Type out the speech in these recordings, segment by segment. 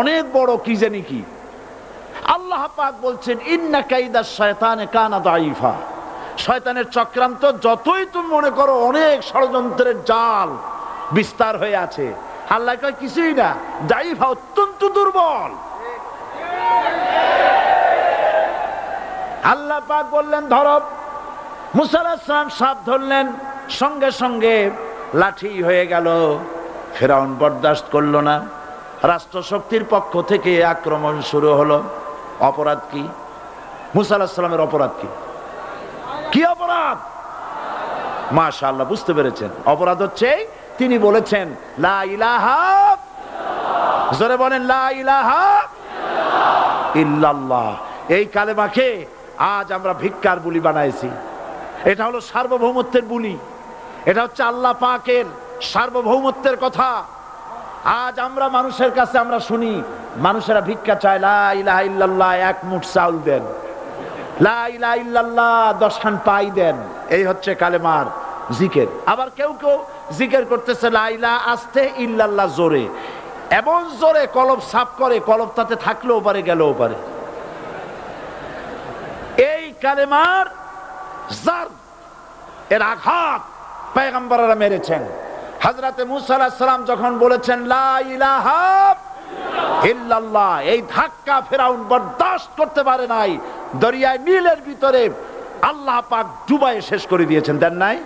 অনেক বড় কি জানি কি? আল্লাহ পাক বলছেন, ইন্না কাইদা শয়তানে কানা দাইফা শয়তানের চক্রান্ত যতই তুমি মনে করো অনেক ষড়যন্ত্রের জাল বিস্তার হয়ে আছে। আল্লাহ কয়, কিছুই না দাইফা অত্যন্ত দুর্বল। আল্লাহ পাক বললেন, ধরো মুসালাম সাপ ধরলেন, সঙ্গে সঙ্গে লাঠি হয়ে গেল। ফেরাউন বরদাস্ত করল না। রাষ্ট্রশক্তির পক্ষ থেকে আক্রমণ শুরু হলো। অপরাধ কি? মুসা অপরাধ কি? কি অপরাধ? মাশা আল্লাহ বুঝতে পেরেছেন। অপরাধ হচ্ছে, তিনি বলেছেন, লা ইলাহা জোরে বলেন, লা এই কালেমাকে আজ আমরা ভিক্ষার বুলি বানাইছি। এটা হলো সার্বভৌমত্বের বুলি। এটা হচ্ছে আল্লাহ পাকের সার্বভৌমত্বের কথা। আজ আমরা মানুষের কাছে আমরা শুনি, মানুষেরা ভিক্ষা চায়, লা ইলাহা ইল্লাল্লাহ, এক মুঠ চাউল দেন। লা ইলাহা ইল্লাল্লাহ দশখান পাই দেন। এই হচ্ছে কালেমার জিকের। আবার কেউ কেউ জিকের করতেছে, লা ইলাহা আস্তে ইল্লাল্লাহ জোরে। এমন জোরে কলব সাফ করে, কলব তাতে থাকলেও পারে, গেলেও পারে। এই কালেমার জার, এর আঘাত পেগম্বররা মেরেছেন। হাজরাতে মুসা যখন বলেছেন এই ধাক্কা ফেরাউন বরদাস্ত করতে পারে নাই। দরিয়ায় নীলের ভিতরে আল্লাহ পাক ডুবাই শেষ করে দিয়েছেন, দেন নাই?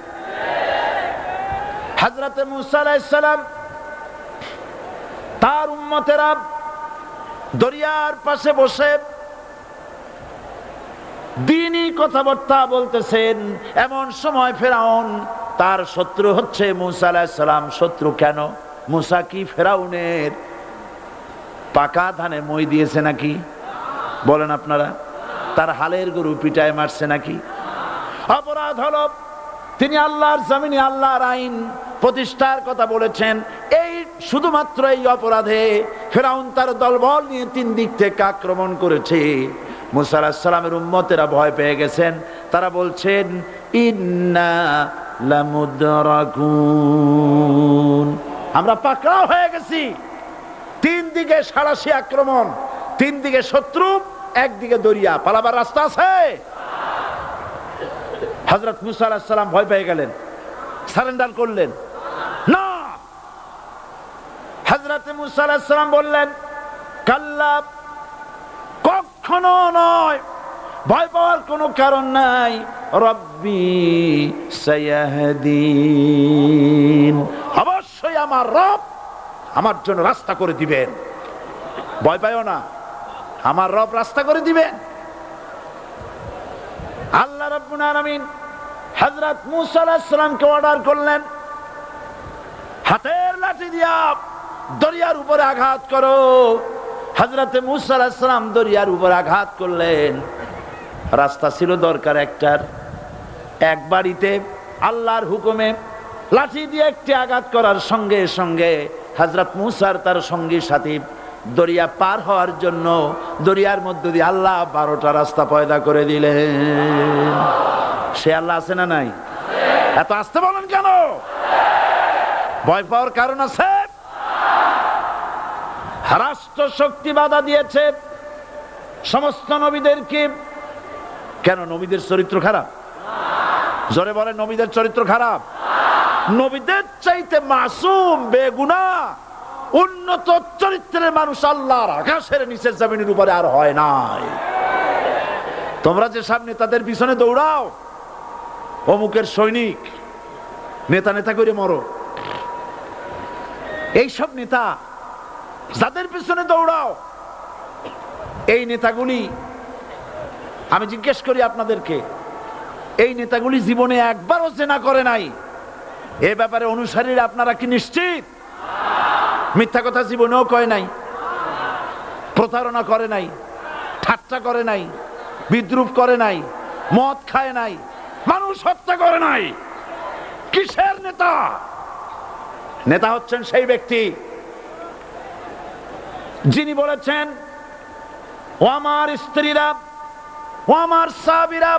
হাজরাতে মুসা আলাইহিস সালাম তার উম্মতেরা দরিয়ার পাশে বসে দিনই কথাবার্তা বলতেছেন। এমন সময় ফেরাউন তার শত্রু হচ্ছে মুসা আলাহিসাল্লাম শত্রু কেন? মুসা কি ফেরাউনের পাকা ধানে মই দিয়েছে নাকি? বলেন আপনারা। তার হালের গরু পিটায় মারছে নাকি? অপরাধ হল, তিনি আল্লাহর জমিনে আল্লাহর আইন প্রতিষ্ঠার কথা বলেছেন। এই শুধুমাত্র এই অপরাধে ফেরাউন তার দলবল নিয়ে তিন দিক থেকে আক্রমণ করেছে। মুসা আলাহিসাল্লামের উম্মতেরা ভয় পেয়ে গেছেন। তারা বলছেন, ইন্না আমরা পাকড়াও হয়ে গেছি। তিন দিকে সাড়াশি আক্রমণ, তিন দিকে শত্রু একদিকে দরিয়া। পালাবার রাস্তা আছে? হজরত মুসা আলাহিসাল্লাম ভয় পেয়ে গেলেন। সারেন্ডার করলেন। না! হজরত মুসা বললেন, কাল্লা, কখনো নয়। ভয় পাওয়ার কোনো কারণ নাই। রব্বি সায়াহদিন। অবশ্যই আমার রব আমার জন্য রাস্তা করে দিবেন। ভয় পাইও না, আমার রব রাস্তা করে দিবেন। আল্লাহ রব্বুল আলামিন হযরত মূসা আলাইহিস সালামকে অর্ডার করলেন। হাতের লাঠি দিয়া দরিয়ার উপরে আঘাত করো। হজরতে মুসা আলাইহিস সালাম দরিয়ার উপর আঘাত করলেন। রাস্তা ছিল দরকার একটার। এক বাড়িতে আল্লাহর হুকুমে লাঠি দিয়ে একটি আঘাত করার সঙ্গে সঙ্গে হজরত মুসার তার সঙ্গী সাথী দরিয়া পার হওয়ার জন্য দরিয়ার মধ্য দিয়ে আল্লাহ বারোটা রাস্তা পয়দা করে দিলেন। সে আল্লাহ আছে না নাই? এত আসতে বলেন কেন? ভয় পাওয়ার কারণ আছে? রাষ্ট্র শক্তি বাধা দিয়েছে। সমস্ত নবীদেরকে। কেন? নবীদের চরিত্র খারাপ? জোরে বলে নবীদের চরিত্র খারাপ? নবীদের চাইতে মাসুম, বেগুনা, উন্নত চরিত্রের মানুষ আল্লাহর আকাশের নিচের জমিনের উপরে আর হয় নাই। তোমরা যে সব নেতাদের পিছনে দৌড়াও, অমুকের সৈনিক, নেতা নেতা করে মরো। এইসব নেতা যাদের পিছনে দৌড়াও, এই নেতাগুলি, আমি জিজ্ঞেস করি আপনাদেরকে এই নেতাগুলি জীবনে একবারও চেনা করে নাই। এ ব্যাপারে অনুসারীরা আপনারা কি নিশ্চিত? মিথ্যা কথা জীবনেও কয় নাই। প্রতারণা করে নাই। ঠাট্টা করে নাই। বিদ্রুপ করে নাই। মদ খায় নাই। মানুষ হত্যা করে নাই। কিসের নেতা? নেতা হচ্ছেন সেই ব্যক্তি যিনি বলেছেন, ও আমার স্ত্রীরা, ও আমার সাবিরা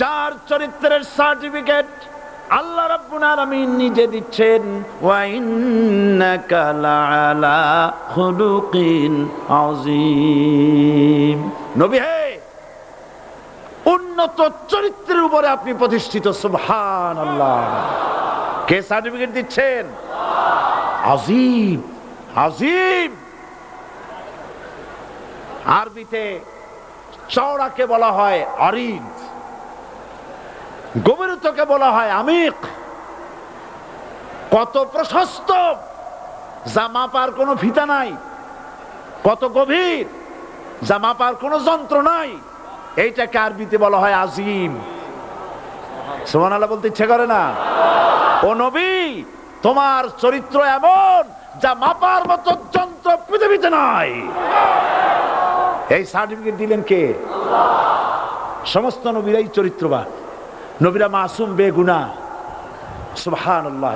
যার চরিত্রের সার্টিফিকেট আল্লাহ রাব্বুল আলামিন নিজে দিচ্ছেন, ওয়া ইন্নাকা লাআলা খুলুকিন আযীম। নবী হে, উন্নত চরিত্রের উপরে আপনি প্রতিষ্ঠিত, সুবহানাল্লাহ। কে সার্টিফিকেট দিচ্ছেন? আজিম আজিম আরবিতে চওড়াকে বলা হয় অরিদ গভীরতাকে বলা হয় আমিক। কত প্রশস্ত, যা মাপার কোনো ফিতা নাই। কত গভীর, যা মাপার কোনো যন্ত্র নাই। এইটাকে আরবিতে বলা হয় আজিম। সোমান আল্লাহ বলতে ইচ্ছে করে না? ও নবী, তোমার চরিত্র এমন, যা মাপার মতো যন্ত্র পৃথিবীতে নাই। এই সার্টিফিকেট দিলেন কে? সমস্ত নবীরাই চরিত্রবান। নবীরা মাসুম বেগুনা। আল্লাহ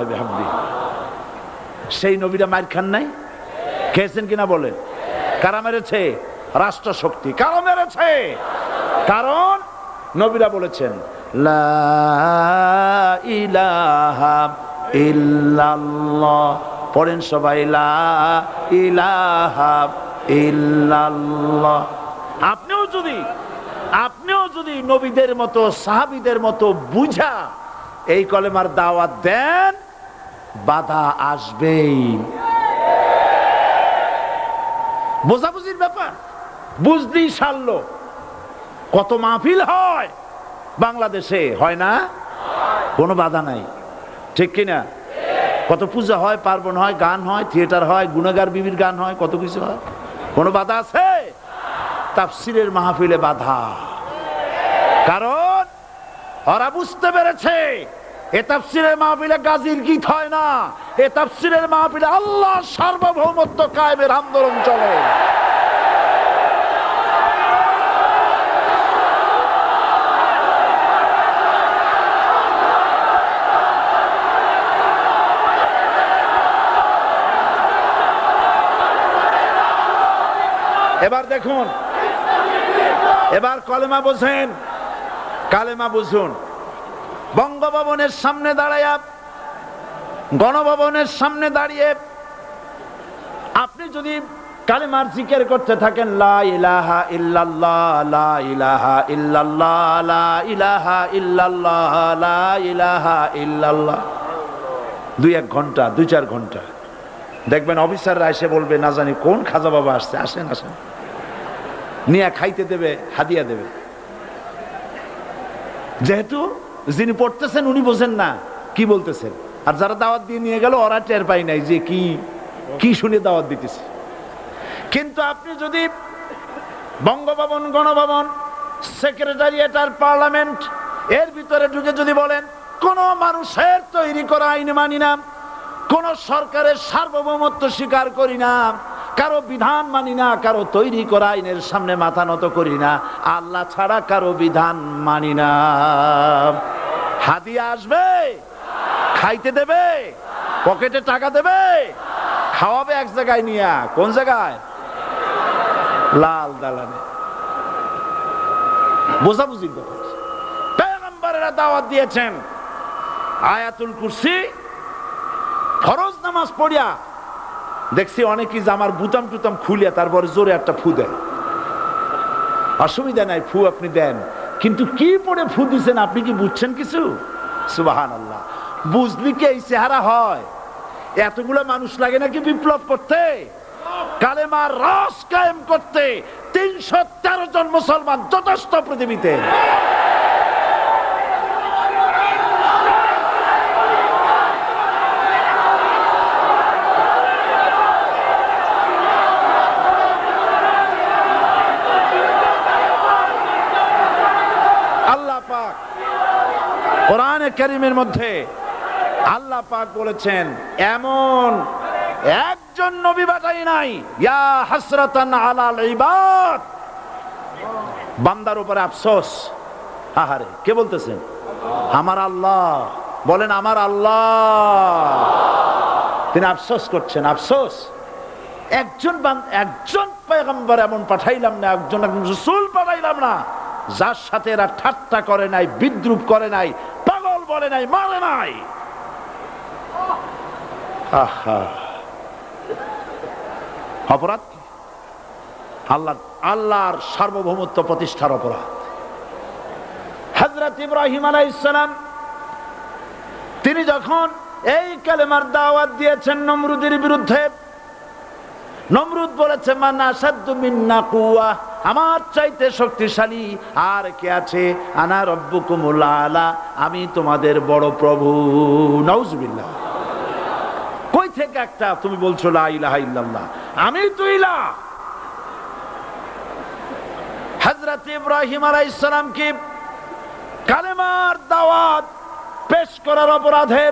সেই নবীরা মায়ের খান নাই? খেয়েছেন কিনা বলেন? কারা মেরেছে? রাষ্ট্র শক্তি কারা মেরেছে? কারণ নবীরা বলেছেন পড়েন সবাই ইলাহা ইল্লাল্লাহ। আপনিও যদি যদি নবীদের মতো, সাহাবিদের মতো বুঝা, এই কলেমার দাওয়াত দেন, বাধা আসবেই। বোঝাবুঝির ব্যাপার, বুঝতেই সারল। কত মাহফিল হয় বাংলাদেশে, হয় না? কোনো বাধা নাই। ঠিক কিনা? কত পূজা হয়, পার্বণ হয়, গান হয়, থিয়েটার হয়, গুণাগার, বিবির গান হয়, কত কিছু হয়। কোনো বাধা আছে? তাফসিরের মাহফিলে বাধা। কারণ ওরা বুঝতে পেরেছে, এ তাফসিরের মাহফিলে গাজীর গীত হয় না, এ তাফসিরের মাহফিলে আল্লাহ সার্বভৌমত্ব কায়েমের আন্দোলন চলে। এবার দেখুন, এবার কলেমা বোঝেন। কালেমা বুঝুন। বঙ্গভবনের সামনে দাঁড়ায়, গণভবনের সামনে দাঁড়িয়ে আপনি যদি কালেমার জিকের করতে থাকেন, লা ইলাহা লা ইলাহা লা ইলাহা লা ইলাহা দুই এক ঘণ্টা, দুই চার ঘণ্টা। দেখবেন অফিসাররা এসে বলবে, না জানি কোন খাজা বাবা আসছে, আসেন আসেন। নিয়ে খাইতে দেবে, হাদিয়া দেবে। যেহেতু যিনি পড়তেছেন উনি বোঝেন না, কি বলতেছেন? আর যারা দাওয়াত দিয়ে নিয়ে গেল, ওরা টের পাই নাই যে কি কি শুনে দাওয়াত দিতেছে। কিন্তু আপনি যদি বঙ্গভবন, গণভবন সেক্রেটারিয়েট আর পার্লামেন্ট এর ভিতরে ঢুকে যদি বলেন, কোন মানুষের তৈরি করা আইন মানি না। কোন সরকারের সার্বভৌমত্ব স্বীকার করি না, কারও বিধান মানি না, কারও তৈরি করা আইনের সামনে মাথা নত করি না, আল্লাহ ছাড়া কারও বিধান মানি না। হাদিয়া আসবে, খাইতে দেবে, পকেটে টাকা দেবে, খাওয়াবে এক জায়গায় নিয়া, কোন জায়গায়? লাল দালানে। পেগম্বরেরা দাওয়াত দিয়েছেন, আয়াতুল কুরসি নামাজ পড়িয়া। দেখছি অনেকেই জামার বুতাম টুতাম খুলিয়া তারপরে জোরে একটা ফু দেয়। অসুবিধা নাই, ফু আপনি দেন। কিন্তু কি পড়ে ফু দিচ্ছেন আপনি কি বুঝছেন কিছু? সুবাহান আল্লাহ বুঝলি কি এই চেহারা হয়? এতগুলো মানুষ লাগে নাকি বিপ্লব করতে? কালেমার রস কায়েম করতে তিনশো তেরো জন মুসলমান যথেষ্ট পৃথিবীতে আল্লাহ পাক কোরআনে কারিমের মধ্যে আল্লাহ পাক বলেছেন, এমন একজন নবী বাটাই নাই, ইয়া হাসরাতান আলাল ইবাদ। বান্দার উপরে আফসোস। আহারে, কে বলতেছেন আমার আল্লাহ। বলেন, আমার আল্লাহ। তিনি আফসোস করছেন, আফসোস। একজন একজন পেগম্বর এমন পাঠাইলাম না একজন রসুল পাঠাইলাম না, যার সাথে এরা ঠাট্টা করে নাই, বিদ্রুপ করে নাই বলে নাই, মারে নাই। অপরাধ? কি? আল্লাহ, আল্লাহর সার্বভৌমত্ব প্রতিষ্ঠার অপরাধ। হজরত ইব্রাহিম আলাইসালাম তিনি যখন এই কালেমার দাওয়াত দিয়েছেন নমরুদের বিরুদ্ধে, নমরুদ বলেছে, মানা সাদ্দু মিন্না কুয়া আমার চাইতে শক্তিশালী আর কে আছে? আনা রব্বুকুমুল আলা, আমি তোমাদের বড় প্রভু। নাউজুবিল্লাহ। কই থেকে একটা তুমি বলছো, লা আমি তো ইলা। ইব্রাহিম আলাইহিস সালাম কালেমার দাওয়াত পেশ করার অপরাধে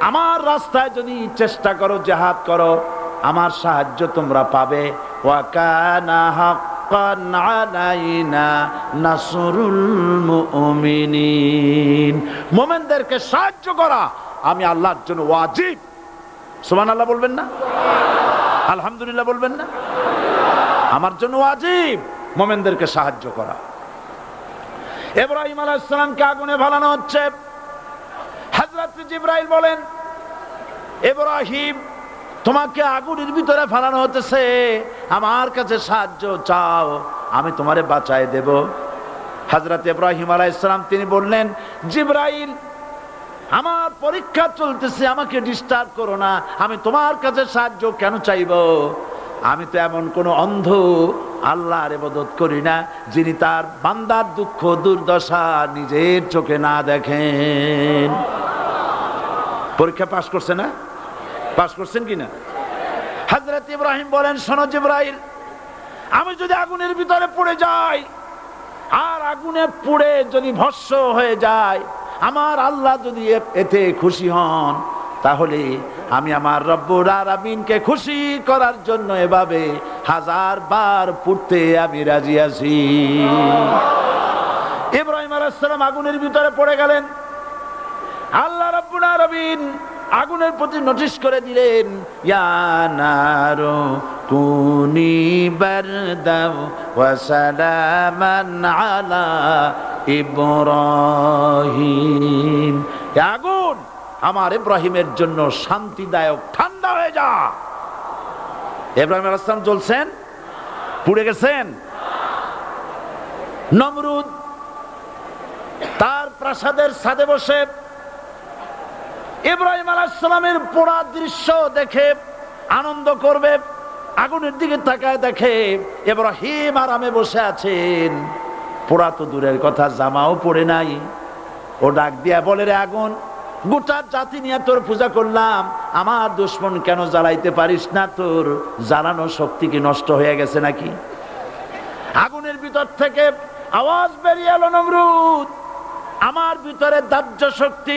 আমার রাস্তায় যদি চেষ্টা করো, জেহাদ করো, আমার সাহায্য তোমরা পাবে। মোমেনদেরকে সাহায্য করা, আমি আল্লাহর জন্য ওয়াজিব। সুবহানাল্লাহ বলবেন না? আলহামদুলিল্লাহ বলবেন না? আমার জন্য ওয়াজিব। মোমেনদেরকে সাহায্য করা। ইব্রাহিম আলাইসালামকে আগুনে ফালানো হচ্ছে। হাজরত জিব্রাইল বলেন ইব্রাহিম তোমাকে আগুনের ভিতরে ফালানো হতেছে। আমার কাছে সাহায্য চাও, আমি তোমারে বাঁচায় দেব। হাজরত ইব্রাহিম আলাইসালাম তিনি বললেন, জিব্রাইল, আমার পরীক্ষা চলতেছে, আমাকে ডিস্টার্ব করো না। আমি তোমার কাছে সাহায্য কেন চাইব? আমি তো এমন কোন অন্ধ আল্লাহর এবাদত করি না, যিনি তার বান্দার দুঃখ দুর্দশা নিজের চোখে না দেখেন। পরীক্ষা পাশ করছে না? পাশ করছেন কিনা হজরত ইব্রাহিম বলেন সনজ জিব্রাইল, আমি যদি আগুনের ভিতরে পড়ে যাই, আর আগুনে পুড়ে যদি ভস্য হয়ে যায়, আমার আল্লাহ যদি এতে খুশি হন, তাহলে আমি আমার রব্বুর আরামিনকে খুশি করার জন্য এভাবে হাজার বার পুড়তে আমি রাজি আছি। ইব্রাহিম আলাইসালাম আগুনের ভিতরে পড়ে গেলেন। আল্লাহ রব্বুল আলামিন আগুনের প্রতি নোটিশ করে দিলেন, ইয়া নারু কুনি বারদাও ওয়া সালামান আলা ইব্রাহিম। আগুন আমার ইব্রাহিমের জন্য শান্তিদায়ক, ঠান্ডা হয়ে যা। ইব্রাহিম আলাইহিস সালাম জ্বলছেন? পুড়ে গেছেন? নমরুদ তার প্রাসাদের ছাদে বসে ইব্রাহিম আলাইসালামের পোড়া দৃশ্য দেখে আনন্দ করবে, আগুনের দিকে তাকায় দেখে ইব্রাহিম আরামে বসে আছেন। পোড়া তো দূরের কথা, জামাও পড়ে নাই। ও ডাক দিয়া বলে, রে আগুন, গোটা জাতি নিয়ে তোর পূজা করলাম। আমার দুশ্মন কেন জ্বালাইতে পারিস না তোর? জ্বালানো শক্তি কি নষ্ট হয়ে গেছে নাকি? আগুনের ভিতর থেকে আওয়াজ বেরিয়ে এলো, নমরুদ, আমার ভিতরে দাহ্য শক্তি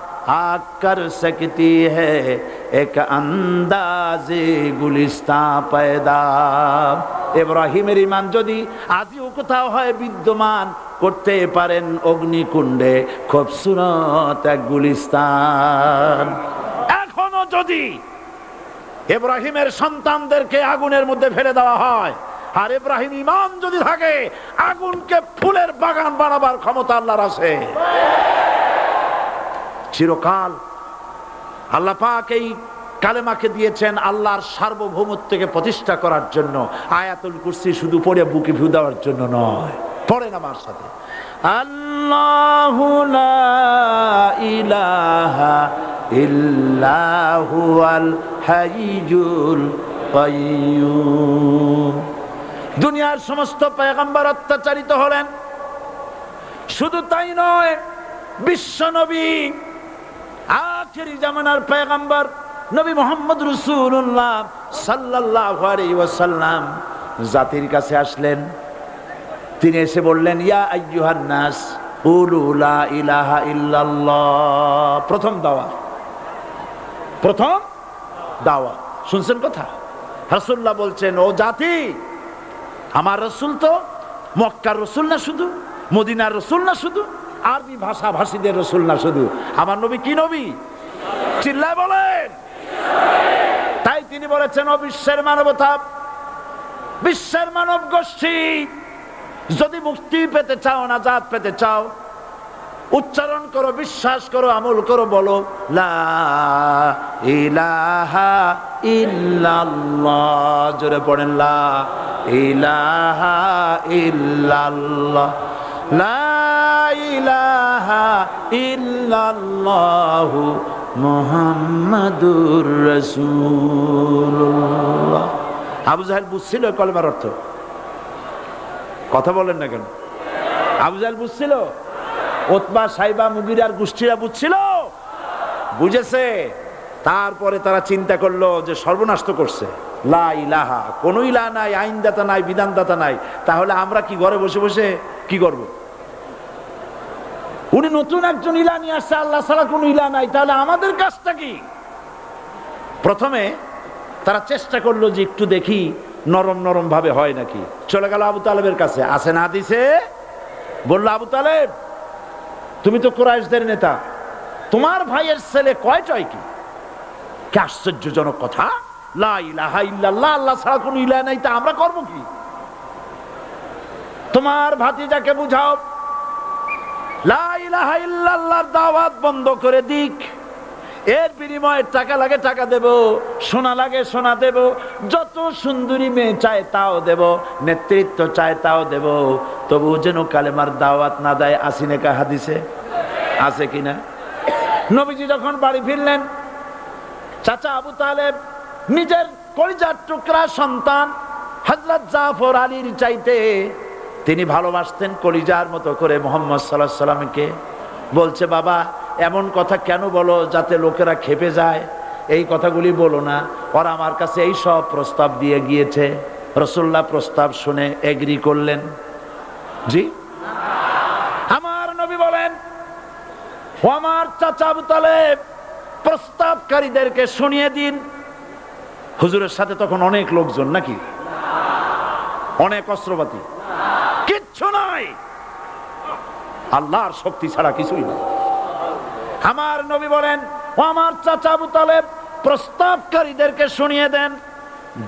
आग कर सकती है एक अंदाज गुलिस्ता पैदा এব্রাহিমের ইমান যদি আজও কোথাও হয় বিদ্যমান করতে পারেন অগ্নিকুণ্ডে খুব সুরত এক গুলিস্তান এখনো যদি ইব্রাহিমের সন্তানদেরকে আগুনের মধ্যে ফেলে দেওয়া হয় আর ইব্রাহিম ইমান যদি থাকে আগুনকে ফুলের বাগান বানাবার ক্ষমতা আল্লাহর আছে চিরকাল আল্লাহ পাক এই কালেমাকে দিয়েছেন আল্লাহর সার্বভৌমত্বকে প্রতিষ্ঠা করার জন্য। আয়াতুল কুরসি শুধু পড়ে বুকে ভিউ দেওয়ার জন্য নয়। পড়েন আমার সাথে। আল্লাহ ইলাহা ইল্লাহু আল হাইয়ুল দুনিয়ার সমস্ত পয়গম্বর অত্যাচারিত হলেন। শুধু তাই নয় বিশ্ব নবী আখেরি জামানার পেগম্বর নবী মোহাম্মদ রসুল্লাহ সাল্লাহ ওয়াসাল্লাম জাতির কাছে আসলেন। তিনি এসে বললেন, ইয়া আইয়ুহান ইলাহা ইল্লাল্লাহ। প্রথম দাওয়া। প্রথম দাওয়া। শুনছেন কথা? রাসূলুল্লাহ বলছেন, ও জাতি, আমার রসুল তো মক্কার রসুল না শুধু, মদিনার রসুল না শুধু, আরবি ভাষা ভাষীদের রসুল না শুধু। আমার নবী কি নবী? চিল্লায় বলেন। তাই তিনি বলেছেন, ও বিশ্বের মানবতা, বিশ্বের মানব গোষ্ঠী, যদি মুক্তি পেতে চাও না জাত পেতে চাও, উচ্চারণ করো, বিশ্বাস করো, আমল করো, বলো জোরে পড়েন, লা ইলাহা মুহাম্মাদুর রাসূলুল্লাহ। আবু জাহেল বুঝছিল কলমার অর্থ? কথা বলেন না কেন? আবু জাহেল বুঝছিল? ওতবা, সাইবা, মুগিরার গোষ্ঠীরা বুঝছিল? বুঝেছে। তারপরে তারা চিন্তা করল যে সর্বনাশ তো করছে। লা ইলাহা, কোন ইলা নাই, আইনদাতা নাই, বিধানদাতা নাই। তাহলে আমরা কি ঘরে বসে বসে কি করব? উনি নতুন একজন ইলা নিয়ে আসছে, আল্লাহ ছাড়া কোন ইলা নাই। তাহলে আমাদের কাজটা কি? প্রথমে তারা চেষ্টা করল যে একটু দেখি নরম নরম ভাবে হয় নাকি। চলে গেল আবু তালেবের কাছে। আসে না দিছে বলল, আবু তালেব, তুমি তো কোরআশদের নেতা। তোমার ভাইয়ের ছেলে কয়টাই কি? কি আশ্চর্যজনক কথা। আল্লাহ ছাড়া কোনো ইলাহ নাই, তা আমরা করব কি? তোমার ভাতিজাকে বুঝাও দাওয়াত বন্ধ করে দিক। এর বিনিময়ে টাকা লাগে টাকা দেব, সোনা লাগে সোনা দেব, যত সুন্দরী মেয়ে চায় তাও দেব, নেতৃত্ব চায় তাও দেব। তবু যেন কালেমার দাওয়াত না দেয় আসিনে কা হাদিসে? আছে কিনা নবীজি যখন বাড়ি ফিরলেন, চাচা আবু তালেব নিজের কলিজার টুকরা সন্তান হজরত জাফর আলীর চাইতে তিনি ভালোবাসতেন কলিজার মতো করে মোহাম্মদ সাল্লাহ সাল্লামকে। বলছে, বাবা, এমন কথা কেন বলো যাতে লোকেরা খেপে যায়? এই কথাগুলি বলো না। ওরা আমার কাছে এই সব প্রস্তাব দিয়ে গিয়েছে। রসুল্লাহ প্রস্তাব শুনে এগ্রি করলেন। জি? আমার নবী বলেন আমার চাচা তালেব, প্রস্তাবকারীদেরকে শুনিয়ে দিন। হুজুরের সাথে তখন অনেক লোকজন নাকি? অনেক অস্ত্রপাতি। কিচ্ছু নাই। আল্লাহর শক্তি ছাড়া কিছুই নাই। আমার নবী বলেন আমার চাচা আবু তালেব, প্রস্তাবকারীদেরকে শুনিয়ে দেন।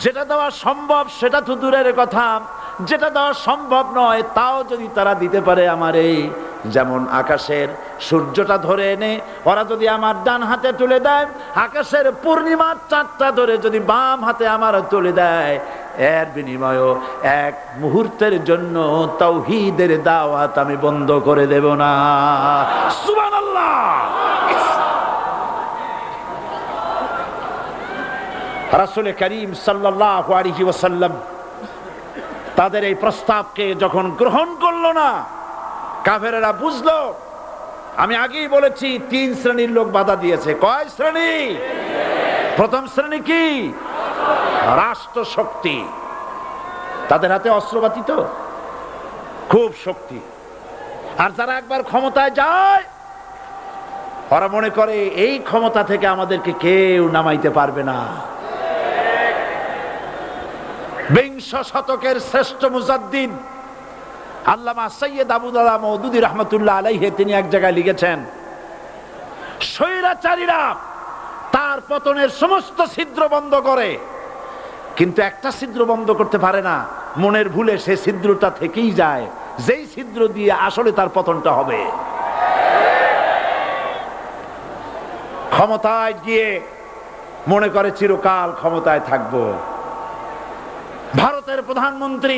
যেটা দেওয়া সম্ভব সেটা তো দূরের কথা। যেটা দেওয়া সম্ভব নয়, তাও যদি তারা দিতে পারে আমার এই যেমন আকাশের সূর্যটা ধরে এনে, ওরা যদি আমার ডান হাতে তুলে দেয়, আকাশের পূর্ণিমার চারটা ধরে যদি বাম হাতে আমার তুলে দেয়, এর বিনিময় এক মুহূর্তের জন্য তৌহিদের দাওয়াত আমি বন্ধ করে দেব না। সুবহানাল্লাহ! রাসুল করিম সাল্লাহ আলহি ওসাল্লাম তাদের এই প্রস্তাবকে যখন গ্রহণ করল না কাফেরেরা বুঝলো। আমি আগেই বলেছি, তিন শ্রেণির লোক বাধা দিয়েছে। কয় শ্রেণি? প্রথম শ্রেণি কি? রাষ্ট্র শক্তি তাদের হাতে অস্ত্রপাতি তো? খুব শক্তি। আর যারা একবার ক্ষমতায় যায়, ওরা মনে করে, এই ক্ষমতা থেকে আমাদেরকে কেউ নামাইতে পারবে না। বিংশ শতকের শ্রেষ্ঠ মুজাদ্দিন আল্লামা সৈয়দ আবুদাল্লাহ মৌদুদি রহমতুল্লাহ আলাইহে তিনি এক জায়গায় লিখেছেন, স্বৈরাচারীরা তার পতনের সমস্ত ছিদ্র বন্ধ করে। কিন্তু একটা ছিদ্র বন্ধ করতে পারে না, মনের ভুলে সে ছিদ্রটা থেকেই যায়, যেই ছিদ্র দিয়ে আসলে তার পতনটা হবে। ক্ষমতায় গিয়ে মনে করে চিরকাল ক্ষমতায় থাকব। ভারতের প্রধানমন্ত্রী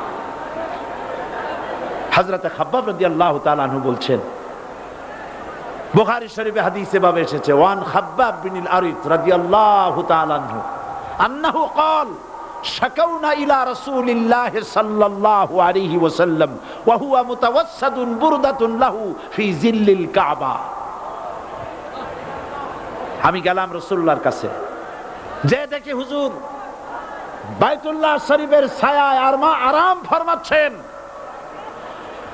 হাজরাতে খাব্বাব রদি আল্লাহ তালু বলছেন, বোখারি শরীফে হাদিস এভাবে এসেছে, ওয়ান খাব্বাব বিন আরিফ রদি আল্লাহ তালু কল কাবা। আমি গেলাম রসুল্লাহর কাছে, যে দেখি হুজুর বাইতুল্লাহ শরীফের ছায়ায় আর মা আরাম ফরমাচ্ছেন।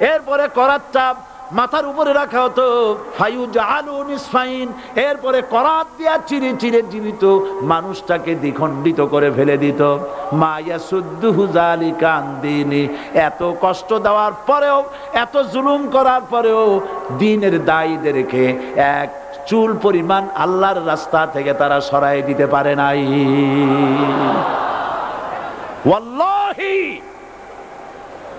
এরপরে করাতটা মাথার উপরে রাখা হতো। ফায়ুজ আলু এরপরে করাত দিয়া চিরে চিরে জীবিত মানুষটাকে দ্বিখণ্ডিত করে ফেলে দিত। মায়া সুদ্দুহু জালিকা আনদিনি। এত কষ্ট দেওয়ার পরেও, এত জুলুম করার পরেও দিনের দায়ীদেরকে এক চুল পরিমাণ আল্লাহর রাস্তা থেকে তারা সরাই দিতে পারে নাই। ওয়াল্লাহি!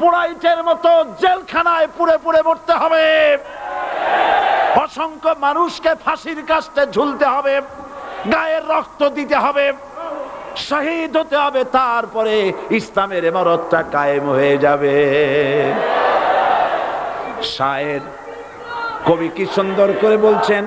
পোড়াইটের মতো জেলখানায় পুড়ে পুড়ে মরতে হবে। অসংখ্য মানুষকে ফাঁসির কাস্তে ঝুলতে হবে গায়ের রক্ত দিতে হবে, শহীদ হতে হবে, তারপরে ইসলামের এমারতটা কায়েম হয়ে যাবে। শায়ের কবি কি সুন্দর করে বলছেন